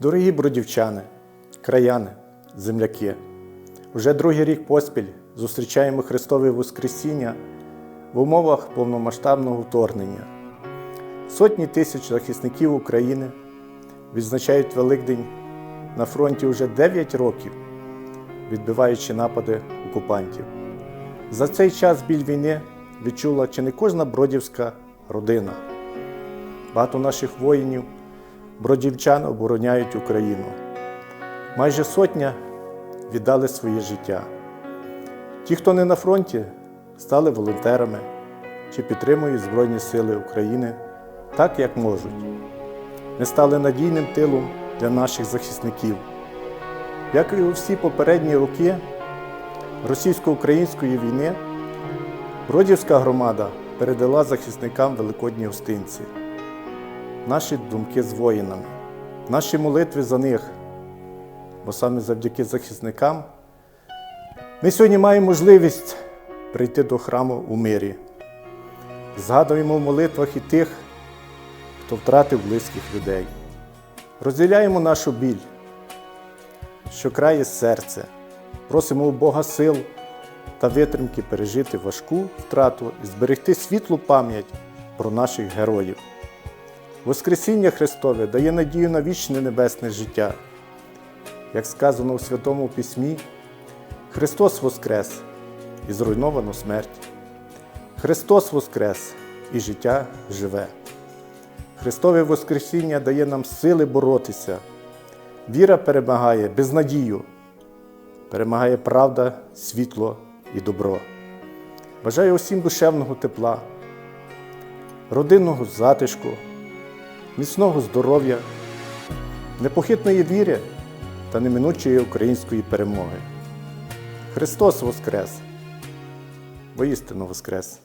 Дорогі бродівчани, краяни, земляки, вже другий рік поспіль зустрічаємо Христове Воскресіння в умовах повномасштабного вторгнення. Сотні тисяч захисників України відзначають Великдень на фронті вже 9 років, відбиваючи напади окупантів. За цей час біль війни відчула чи не кожна бродівська родина. Багато наших воїнів, бродівчан обороняють Україну. Майже сотня віддали своє життя. Ті, хто не на фронті, стали волонтерами чи підтримують Збройні Сили України так, як можуть. Ми стали надійним тилом для наших захисників. Як і у всі попередні роки російсько-української війни, Бродівська громада передала захисникам великодні гостинці. Наші думки з воїнами, наші молитви за них, бо саме завдяки захисникам ми сьогодні маємо можливість прийти до храму у мирі. Згадуємо в молитвах і тих, хто втратив близьких людей. Розділяємо нашу біль, що крає серце, просимо у Бога сил та витримки пережити важку втрату і зберегти світлу пам'ять про наших героїв. Воскресіння Христове дає надію на вічне небесне життя. Як сказано у Святому Письмі, Христос Воскрес і зруйновано смерть. Христос Воскрес і життя живе. Христове Воскресіння дає нам сили боротися. Віра перемагає безнадію, перемагає правда, світло і добро. Бажаю усім душевного тепла, родинного затишку, міцного здоров'я, непохитної віри та неминучої української перемоги. Христос Воскрес! Воістину Воскрес!